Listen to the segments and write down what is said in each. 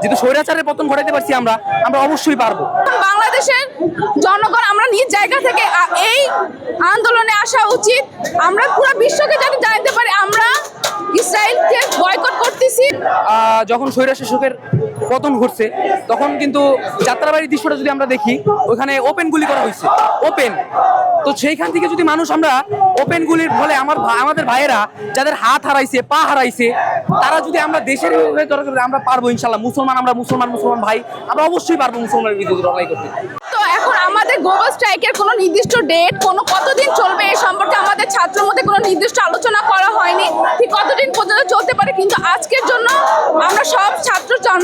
যেহেতু স্বৈরাচারের পতন ঘটাইতে পারছি আমরা আমরা অবশ্যই পারব। বাংলাদেশের জনগণ আমরা নিজ জায়গা থেকে এই আন্দোলনে আসা উচিত। আমরা পুরো বিশ্বকে যাতে জানতে পারি আমরা ইসরায়েলকে বয়কট করতেছি। যখন স্বৈরা শাসকের পতন ঘটছে, তখন কিন্তু যাত্রাবাড়ির দৃশ্যটা যদি আমরা দেখি, ওখানে ওপেন গুলি করা হয়েছে। ওপেন তো সেইখান থেকে যদি মানুষ আমরা ওপেন গুলির ফলে আমার আমাদের ভাইয়েরা যাদের হাত হারাইছে, পা হারাইছে, তারা যদি আমরা দেশের দরকার আমরা পারব ইনশাল্লাহ। মুসলমান আমরা মুসলমান মুসলমান ভাই, আমরা অবশ্যই পারব মুসলমানের বিরুদ্ধে লড়াই করতে। আমাদের গ্লোবাল স্ট্রাইকের কোনো নির্দিষ্ট ডেট কোনো কতদিন চলবে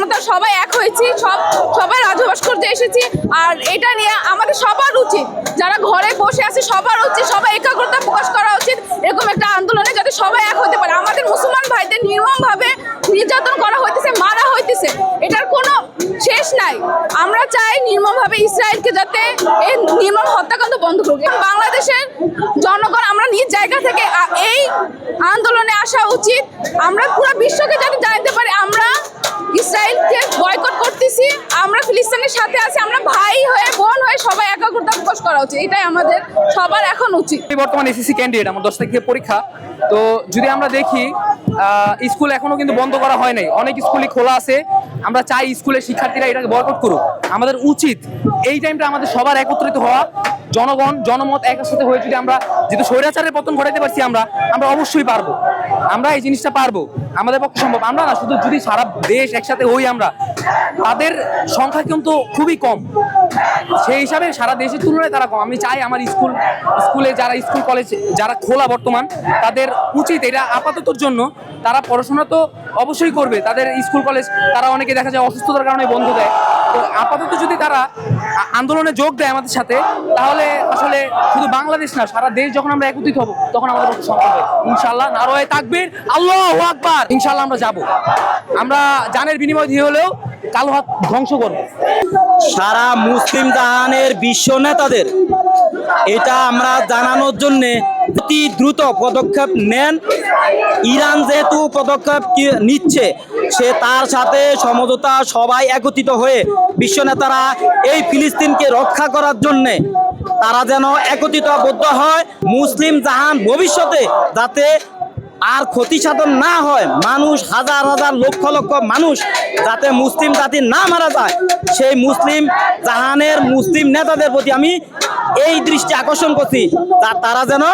ছাত্র জনতা সবাই এক হয়েছি, সব, সবাই রাজু ভাস্কর্যে এসেছি, আর এটা নিয়ে আমাদের সবার উচিত, যারা ঘরে বসে আছে সবার উচিত, সবাই একাগ্রতা প্রকাশ করা উচিত, এরকম একটা আন্দোলনে যাতে সবাই এক হতে পারে। আমাদের মুসলমান ভাইদের নির্মমভাবে নির্যাতন করা হইতেছে, মারা হইতেছে, এটার কোনো শেষ নাই। আমরা চাই নির্মমভাবে ইসরায়েলকে যাতে এই নির্মম হত্যাকাণ্ড বন্ধ করুক। বাংলাদেশের জনগণ আমরা নিজ জায়গা থেকে এই আন্দোলনে আসা উচিত। আমরা পুরো বিশ্বকে যাতে জানতে পারি, আমরা ইসরায়েলকে বয়কট করতেছি। আমরা ফিলিস্তিনের সাথে আছি, আমরা ভাই হয়ে, বোন হয়ে সবাই একাগ্রতা প্রকাশ করা উচিত। এটাই আমাদের, সবার এখন উচিত। বর্তমানে এসএসসি ক্যান্ডিডেট আমার দশ তারিখে পরীক্ষা। তো যদি আমরা দেখি স্কুল এখনও কিন্তু বন্ধ করা হয় নাই। অনেক স্কুলই খোলা আছে। আমরা চাই স্কুলের শিক্ষার্থীরা এটাকে বয়কট করুক। আমাদের উচিত এই টাইমটা আমাদের সবার একত্রিত হওয়া। জনগণ, জনমত একের সাথে হয়ে যদি আমরা যেহেতু স্বৈরাচারের পতন ঘটাইতে পারছি আমরা আমরা অবশ্যই পারব। আমরা এই জিনিসটা পারব। আমাদের পক্ষে সম্ভব। আমরা না, শুধু যদি সারা দেশ একসাথে হই আমরা, তাদের সংখ্যা কিন্তু খুবই কম। সেই হিসাবে সারা দেশের তুলনায় তারা কম। আমি চাই আমার স্কুল, স্কুলে যারা স্কুল, কলেজ, যারা খোলা বর্তমান, তাদের উচিত এটা আপাততর জন্য তারা পড়াশোনা তো অবশ্যই করবে। তাদের স্কুল, কলেজ, তারা অনেকে দেখা যায় অসুস্থতার কারণে বন্ধ দেয়। তো আপাতত যদি তারা আন্দোলনে যোগ দেয় আমাদের সাথে, তাহলে আসলে শুধু বাংলাদেশ না, সারা দেশ যখন আমরা একত্রিত হব, তখন আমাদের পক্ষে সম্ভব হবে। ইনশাল্লাহ নারোয় তাকবীর, আল্লাহ আকবার। ইনশাল্লাহ আমরা যাব। আমরা জানের বিনিময় দিয়ে হলেও কালো হাত ধ্বংস করব। সারা মুসলিম জাহানের বিশ্ব নেতাদের, এটা আমরা জানানোর জন্যে অতি দ্রুত পদক্ষেপ নেন। ইরান যেহেতু পদক্ষেপ নিচ্ছে, সে তার সাথে সমঝোতা সবাই একত্রিত হয়ে বিশ্ব নেতারা এই ফিলিস্তিনকে রক্ষা করার জন্যে তারা যেন একত্রিতবদ্ধ হয়। মুসলিম জাহান ভবিষ্যতে যাতে আর ক্ষতি সাধন না হয়। মানুষ, হাজার হাজার লক্ষ লক্ষ মানুষ যাতে মুসলিম জাতি না মারা যায়। সেই মুসলিম জাহানের মুসলিম নেতাদের প্রতি আমি এই দৃষ্টি আকর্ষণ করছি তারা যেন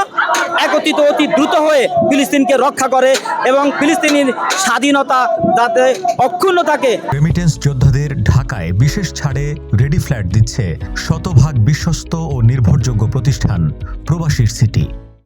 একত্রিত অতি দ্রুত হয়ে ফিলিস্তিনকে রক্ষা করে এবং ফিলিস্তিনের স্বাধীনতা যাতে অক্ষুণ্ণ থাকে। রেমিটেন্স যোদ্ধাদের ঢাকায় বিশেষ ছাড়ে রেডি ফ্ল্যাট দিচ্ছে শতভাগ বিশ্বস্ত ও নির্ভরযোগ্য প্রতিষ্ঠান, প্রবাসীর সিটি